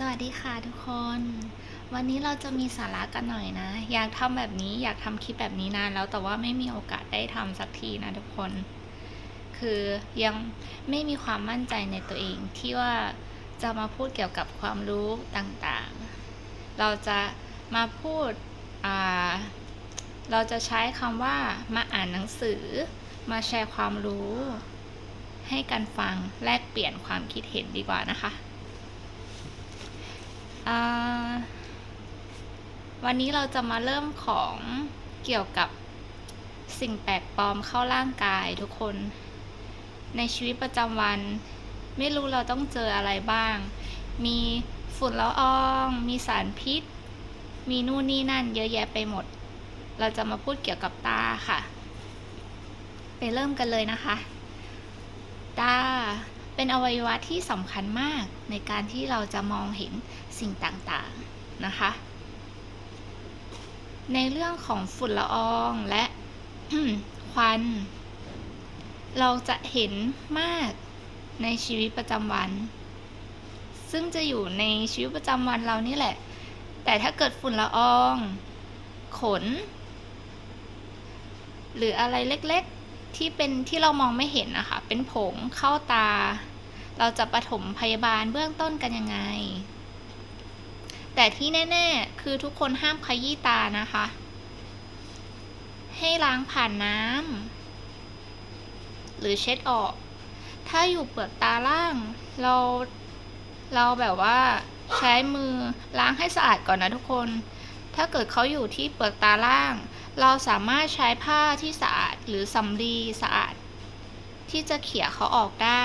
สวัสดีค่ะทุกคน วันนี้เราจะมีสาระกันหน่อยนะ อยากทำแบบนี้อยากทำคลิปแบบนี้นานแล้วแต่ว่าไม่มีโอกาสได้ทำสักทีนะทุกคน คือยังไม่มีความมั่นใจในตัวเองที่ว่าจะมาพูดเกี่ยวกับความรู้ต่างๆ เราจะมาพูดเราจะใช้คำว่ามาอ่านหนังสือ มาแชร์ความรู้ ให้กันฟังแลกเปลี่ยนความคิดเห็นดีกว่านะคะ วันนี้เราจะมาเริ่มของเกี่ยวกับสิ่งแปลกปลอมเข้าร่างกายทุกคน ในชีวิตประจำวัน ไม่รู้เราต้องเจออะไรบ้าง มีฝุ่นละออง มีสารพิษ มีนู่นนี่นั่น เยอะแยะไปหมด เราจะมาพูดเกี่ยวกับตาค่ะ ไปเริ่มกันเลยนะคะ ตา เป็นอวัยวะที่สำคัญมากในการที่เราจะมองเห็นสิ่งต่างๆนะคะ ในเรื่องของฝุ่นละอองและควัน เราจะเห็นมากในชีวิตประจำวัน ซึ่งจะอยู่ในชีวิตประจำวันเรานี่แหละ แต่ถ้าเกิดฝุ่นละออง ขน หรืออะไรเล็กๆ ที่เป็นที่เรามองไม่เห็นนะคะ เป็นผงเข้าตา เราจะปฐมพยาบาลเบื้องต้นกันยังไง แต่ที่แน่ ๆ คือทุกคนห้ามขยี้ตานะคะ ให้ล้างผ่านน้ำหรือเช็ดออก ถ้าอยู่เปลือกตาล่าง เราเราแบบว่าใช้มือล้างให้สะอาดก่อนนะทุกคน ถ้าเกิดเขาอยู่ที่เปลือกตาล่าง เราสามารถใช้ผ้าที่สะอาดหรือสำลีสะอาด ที่จะเขี่ยเขาออกได้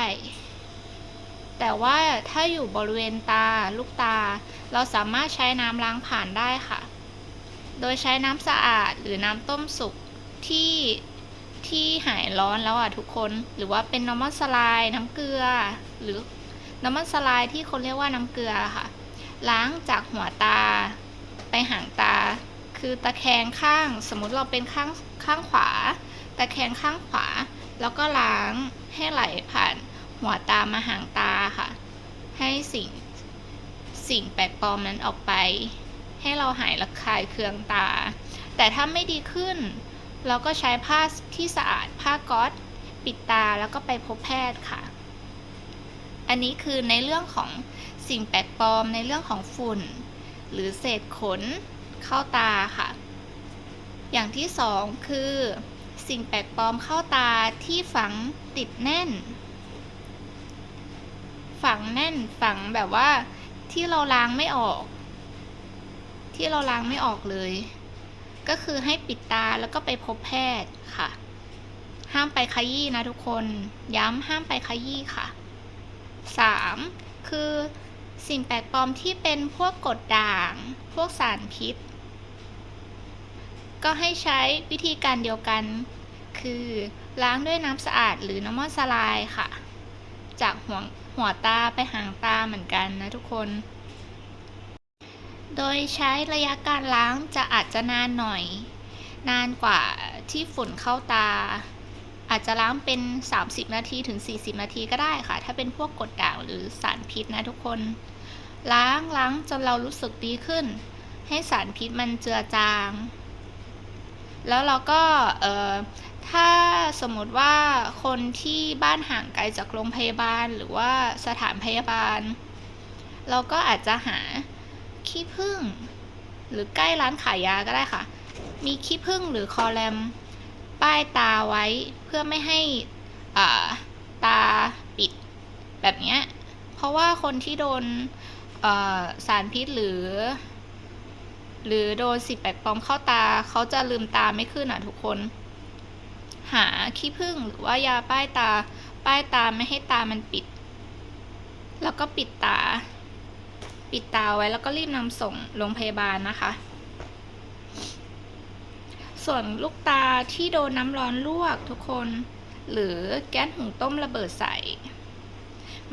แต่ว่าถ้าอยู่บริเวณตาลูกตา เราสามารถใช้น้ำล้างผ่านได้ค่ะ โดยใช้น้ำสะอาดหรือน้ำต้มสุกที่ที่หายร้อนแล้วอะทุกคน หรือว่าเป็นน้ำมันสลายน้ำเกลือ หรือน้ำมันสลายที่คนเรียกว่าน้ำเกลือค่ะ ล้างจากหัวตาไปหางตา คือตะแคงข้าง สมมุติเราเป็นข้างข้างขวา ตะแคงข้างขวา แล้วก็ล้างให้ไหลผ่านหัวตามาหางตาค่ะ ให้สิ่งสิ่งแปลกปลอมนั้นออกไป ให้เราหายระคายเคืองตา แต่ถ้าไม่ดีขึ้น เราก็ใช้ผ้าที่สะอาดผ้าก๊อซปิดตาแล้วก็ไปพบแพทย์ค่ะ อันนี้คือในเรื่องของสิ่งแปลกปลอมในเรื่องของฝุ่น หรือเศษขน เข้าตาค่ะ อย่างที่สองคือสิ่งแปลกปลอมเข้าตาที่ฝังติดแน่น ฝังแน่นฝังแบบว่าที่เราล้างไม่ออก ที่เราล้างไม่ออกเลย ก็คือให้ปิดตาแล้วก็ไปพบแพทย์ค่ะ ห้ามไปขยี้นะทุกคน ย้ำห้ามไปขยี้ค่ะ 3. คือสิ่งแปลกปลอมที่เป็นพวกกรดด่าง พวกสารพิษ ก็ให้ใช้วิธีการเดียวกัน คือล้างด้วยน้ำสะอาดหรือน้ำมันสลายค่ะ จากหัวหัวตาไปหางตาเหมือนกันนะทุกคน โดยใช้ระยะการล้างจะอาจจะนานหน่อย นานกว่าที่ฝุ่นเข้าตา อาจจะล้างเป็น 30 นาทีถึง 40 นาทีก็ได้ค่ะ ถ้าเป็นพวกกรดด่างหรือสารพิษนะทุกคน ล้างล้างจนเรารู้สึกดีขึ้น ให้สารพิษมันเจือจาง แล้วเราก็เอ่อถ้าสมมติว่าคนที่บ้านห่างไกลจากโรงพยาบาลหรือว่าสถานพยาบาล เราก็อาจจะหาขี้ผึ้งหรือใกล้ร้านขายยาก็ได้ค่ะ มีขี้ผึ้งหรือคอแรมป้ายตาไว้เพื่อไม่ให้อ่าตาปิดแบบเนี้ยเพราะว่าคนที่โดนสารพิษหรือ หรือโดนสิ่งแปลกปลอมเข้าตาเขาจะลืมตาไม่ขึ้นอะทุกคน หาขี้ผึ้งหรือว่ายาป้ายตา ป้ายตาไม่ให้ตามันปิด แล้วก็ปิดตา ปิดตาไว้แล้วก็รีบนำส่งโรงพยาบาลนะคะ ส่วนลูกตาที่โดนน้ำร้อนลวกทุกคน หรือแก๊สหุงต้มระเบิดใส่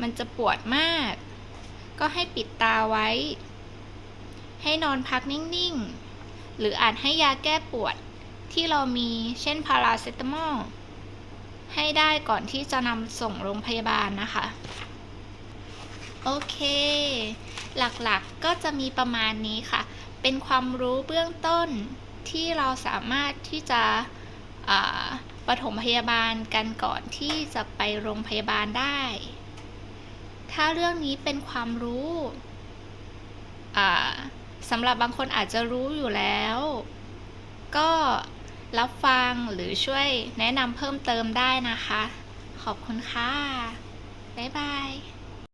มันจะปวดมาก ก็ให้ปิดตาไว้ ให้นอนพักนิ่งๆ หรืออาจให้ยาแก้ปวดที่เรามีเช่นพาราเซตามอลให้ได้ก่อนที่จะนำส่งโรงพยาบาลนะคะ โอเค หลักๆก็จะมีประมาณนี้ค่ะ เป็นความรู้เบื้องต้นที่เราสามารถที่จะปฐมพยาบาลกันก่อนที่จะไปโรงพยาบาลได้ ถ้าเรื่องนี้เป็นความรู้อ่า สำหรับบางคนอาจจะรู้อยู่แล้ว ก็รับฟังหรือช่วยแนะนำเพิ่มเติมได้นะคะ ขอบคุณค่ะ บ๊ายบาย